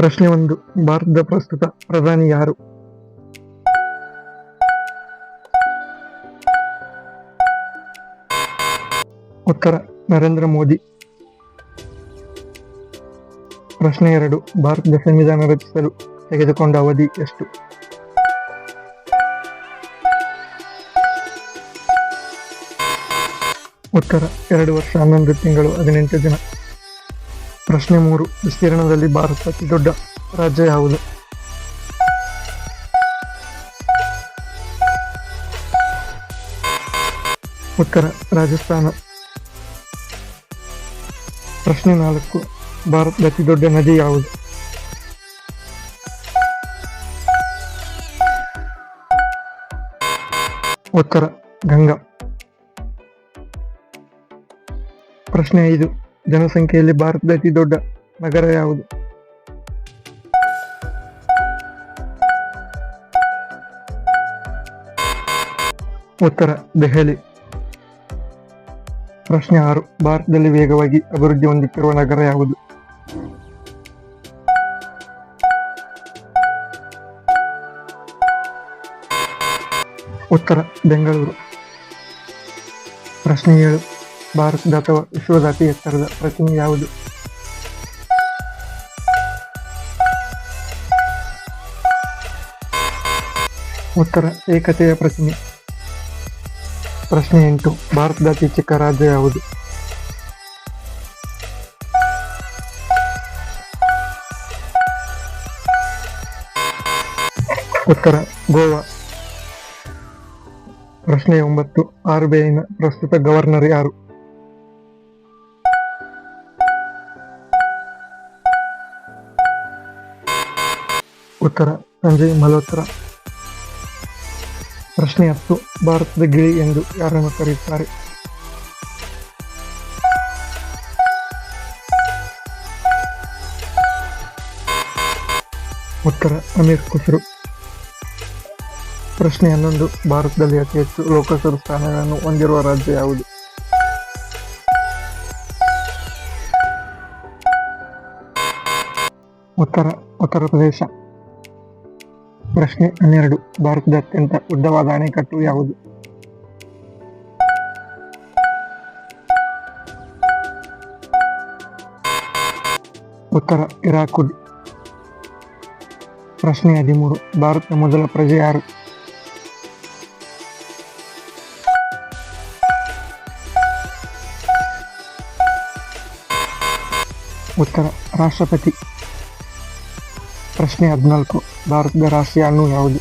ಪ್ರಶ್ನೆ ಒಂದು. ಭಾರತದ ಪ್ರಸ್ತುತ ಪ್ರಧಾನಿ ಯಾರು? ಉತ್ತರ, ನರೇಂದ್ರ ಮೋದಿ. ಪ್ರಶ್ನೆ ಎರಡು. ಭಾರತದ ಸಂವಿಧಾನ ರಚಿಸಲು ತೆಗೆದುಕೊಂಡ ಅವಧಿ ಎಷ್ಟು? ಉತ್ತರ, ಎರಡು ವರ್ಷ, ಹನ್ನೊಂದು ತಿಂಗಳು, ಹದಿನೆಂಟು ದಿನ. ಪ್ರಶ್ನೆ ಮೂರು. ವಿಸ್ತೀರ್ಣದಲ್ಲಿ ಭಾರತ ಅತಿ ದೊಡ್ಡ ರಾಜ್ಯ ಯಾವುದು? ಉತ್ತರ, ರಾಜಸ್ಥಾನ. ಪ್ರಶ್ನೆ ನಾಲ್ಕು. ಭಾರತದ ಅತಿ ದೊಡ್ಡ ನದಿ ಯಾವುದು? ಉತ್ತರ, ಗಂಗಾ. ಪ್ರಶ್ನೆ ಐದು. ಜನಸಂಖ್ಯೆಯಲ್ಲಿ ಭಾರತದ ಅತಿ ದೊಡ್ಡ ನಗರ ಯಾವುದು? ಉತ್ತರ ದೆಹಲಿ. ಪ್ರಶ್ನೆ ಆರು, ಭಾರತದಲ್ಲಿ ವೇಗವಾಗಿ ಅಭಿವೃದ್ಧಿ ಹೊಂದುತ್ತಿರುವ ನಗರ ಯಾವುದು? ಉತ್ತರ ಬೆಂಗಳೂರು. ಪ್ರಶ್ನೆ ಏಳು ಭಾರತದ ಅಥವಾ ವಿಶ್ವದ ಅತಿ ಎತ್ತರದ ಪ್ರತಿಮೆ ಯಾವುದು? ಉತ್ತರ, ಏಕತೆಯ ಪ್ರತಿಮೆ. ಪ್ರಶ್ನೆ ಎಂಟು ಭಾರತದ ಅತಿ ಚಿಕ್ಕ ರಾಜ್ಯ ಯಾವುದು? ಉತ್ತರ, ಗೋವಾ. ಪ್ರಶ್ನೆ ಒಂಬತ್ತು ಐನ ಪ್ರಸ್ತುತ ಗವರ್ನರ್ ಯಾರು? ಉತ್ತರ, ಸಂಜಯ್ ಮಲ್ಹೋತ್ರ. ಪ್ರಶ್ನೆ ಹತ್ತು, ಭಾರತದ ಗಿಳಿ ಎಂದು ಯಾರನ್ನು ಕರೆಯುತ್ತಾರೆ? ಉತ್ತರ, ಅಮೀರ್ ಖುಸ್ರು. ಪ್ರಶ್ನೆ ಹನ್ನೊಂದು, ಭಾರತದಲ್ಲಿ ಅತಿ ಹೆಚ್ಚು ಲೋಕಸಭಾ ಸ್ಥಾನಗಳನ್ನು ಹೊಂದಿರುವ ರಾಜ್ಯ ಯಾವುದು? ಉತ್ತರ ಉತ್ತರ ಪ್ರದೇಶ. ಪ್ರಶ್ನೆ ಹನ್ನೆರಡು. ಭಾರತದ ಅತ್ಯಂತ ಉದ್ದವಾದ ಅಣೆಕಟ್ಟು ಯಾವುದು? ಉತ್ತರ ಇರಾಕುದ್ ಪ್ರಶ್ನೆ ಹದಿಮೂರು. ಭಾರತದ ಮೊದಲ ಪ್ರಜೆ ಯಾರು? ಉತ್ತರ, ರಾಷ್ಟ್ರಪತಿ. ಪ್ರಶ್ನೆ ಹದಿನಾಲ್ಕು ಭಾರತದ ರಾಷ್ಟ್ರೀಯ ಹಣ್ಣು ಯಾವುದು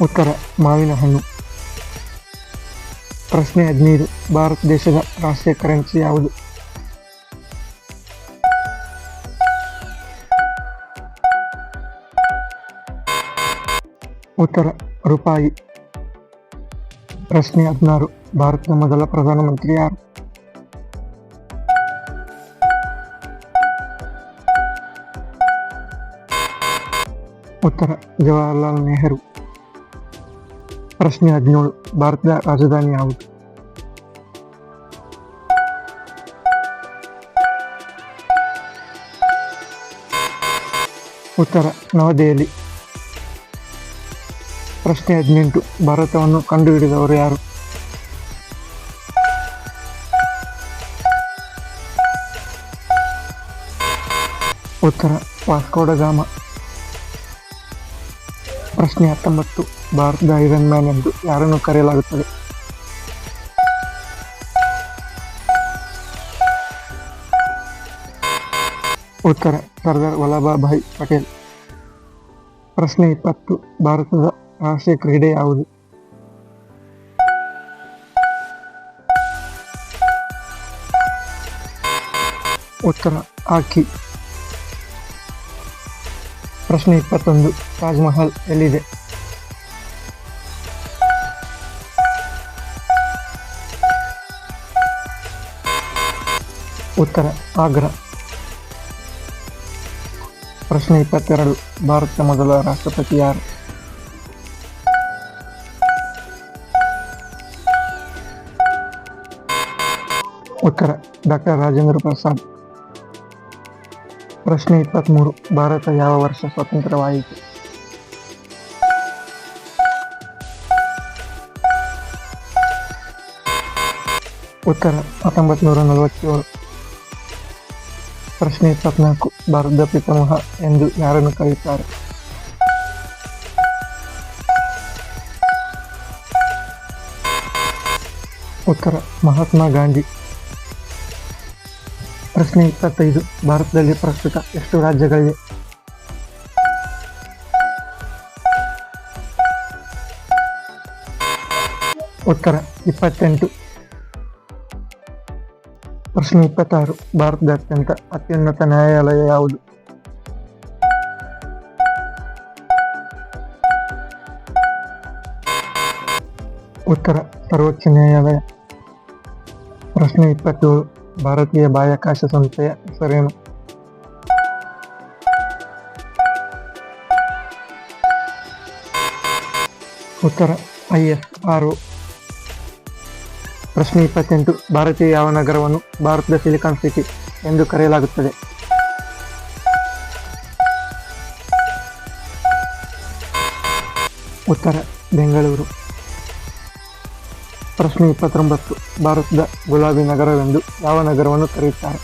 ಉತ್ತರ ಮಾವಿನ ಹಣ್ಣು ಪ್ರಶ್ನೆ ಹದಿನೈದು ಭಾರತ ದೇಶದ ರಾಷ್ಟ್ರೀಯ ಕರೆನ್ಸಿ ಯಾವುದು ಉತ್ತರ ರೂಪಾಯಿ ಪ್ರಶ್ನೆ ಹದಿನಾರು ಭಾರತದ ಮೊದಲ ಪ್ರಧಾನಮಂತ್ರಿ ಯಾರು? ಉತ್ತರ, ಜವಾಹರ್ಲಾಲ್ ನೆಹರು. ಪ್ರಶ್ನೆ ಹದಿನೇಳು, ಭಾರತದ ರಾಜಧಾನಿ ಯಾವುದು? ಉತ್ತರ, ನವದೆಹಲಿ. ಪ್ರಶ್ನೆ ಹದಿನೆಂಟು, ಭಾರತವನ್ನು ಕಂಡುಹಿಡಿದವರು ಯಾರು? ಉತ್ತರ ವಾಸ್ಕೋಡ ಗಾಮ ಪ್ರಶ್ನೆ ಹತ್ತೊಂಬತ್ತು. ಭಾರತದ ಐರನ್ ಮ್ಯಾನ್ ಎಂದು ಯಾರನ್ನು ಕರೆಯಲಾಗುತ್ತದೆ? ಉತ್ತರ, ಸರ್ದಾರ್ ವಲ್ಲಭಭಾಯ್ ಪಟೇಲ್. ಪ್ರಶ್ನೆ ಇಪ್ಪತ್ತು. ಭಾರತದ ರಾಷ್ಟ್ರೀಯ ಕ್ರೀಡೆ ಯಾವುದು? ಉತ್ತರ, ಹಾಕಿ. ಪ್ರಶ್ನೆ ಇಪ್ಪತ್ತೊಂದು ತಾಜ್ ಮಹಲ್ ಎಲ್ಲಿದೆ? ಉತ್ತರ, ಆಗ್ರಾ. ಪ್ರಶ್ನೆ ಇಪ್ಪತ್ತೆರಡು, ಭಾರತದ ಮೊದಲ ರಾಷ್ಟ್ರಪತಿ ಯಾರು? ಉತ್ತರ, ಡಾಕ್ಟರ್ ರಾಜೇಂದ್ರ ಪ್ರಸಾದ್. ಪ್ರಶ್ನೆ ಇಪ್ಪತ್ತ್ಮೂರು ಭಾರತ ಯಾವ ವರ್ಷ ಸ್ವತಂತ್ರವಾಯಿತು? ಉತ್ತರ ಹತ್ತೊಂಬತ್ತು ನೂರ ನಲವತ್ತೇಳು. ಪ್ರಶ್ನೆ ಇಪ್ಪತ್ನಾಲ್ಕು. ಭಾರತದ ಪಿತಾಮಹ ಎಂದು ಯಾರನ್ನು ಕರೆಯುತ್ತಾರೆ? ಉತ್ತರ ಮಹಾತ್ಮ ಗಾಂಧಿ. ಪ್ರಶ್ನೆ ಇಪ್ಪತ್ತೈದು. ಭಾರತದಲ್ಲಿ ಪ್ರಸ್ತುತ ಎಷ್ಟು ರಾಜ್ಯಗಳಿವೆ? ಉತ್ತರ ಇಪ್ಪತ್ತೆಂಟು. ಪ್ರಶ್ನೆ ಇಪ್ಪತ್ತಾರು. ಭಾರತದ ಅತ್ಯಂತ ಅತ್ಯುನ್ನತ ನ್ಯಾಯಾಲಯ ಯಾವುದು? ಉತ್ತರ ಸರ್ವೋಚ್ಚ ನ್ಯಾಯಾಲಯ. ಪ್ರಶ್ನೆ ಇಪ್ಪತ್ತೇಳು. ಭಾರತೀಯ ಬಾಹ್ಯಾಕಾಶ ಸಂಸ್ಥೆಯ ಹೆಸರೇನು? ಉತ್ತರ ಐ ಎಸ್ ಆರ್ ಪ್ರಶ್ನೆ ಇಪ್ಪತ್ತೆಂಟು, ಭಾರತೀಯ ಯಾವ ನಗರವನ್ನು ಭಾರತದ ಸಿಲಿಕಾನ್ ಸಿಟಿ ಎಂದು ಕರೆಯಲಾಗುತ್ತದೆ. ಉತ್ತರ, ಬೆಂಗಳೂರು. ಪ್ರಶ್ನೆ ಇಪ್ಪತ್ತೊಂಬತ್ತು ಭಾರತದ ಗುಲಾಬಿ ನಗರವೆಂದು ಯಾವ ನಗರವನ್ನು ಕರೆಯುತ್ತಾರೆ?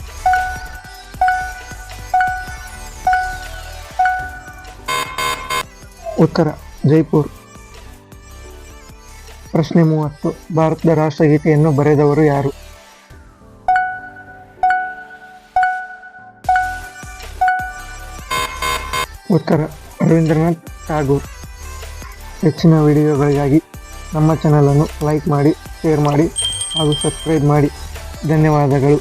ಉತ್ತರ, ಜೈಪುರ್. ಪ್ರಶ್ನೆ ಮೂವತ್ತು, ಭಾರತದ ರಾಷ್ಟ್ರಗೀತೆಯನ್ನು ಬರೆದವರು ಯಾರು? ಉತ್ತರ, ರವೀಂದ್ರನಾಥ್ ಟಾಗೂರ್ ಹೆಚ್ಚಿನ ವಿಡಿಯೋಗಳಿಗಾಗಿ ನಮ್ಮ ಚಾನಲನ್ನು ಲೈಕ್ ಮಾಡಿ ಶೇರ್ ಮಾಡಿ ಹಾಗೂ ಸಬ್ಸ್ಕ್ರೈಬ್ ಮಾಡಿ. ಧನ್ಯವಾದಗಳು.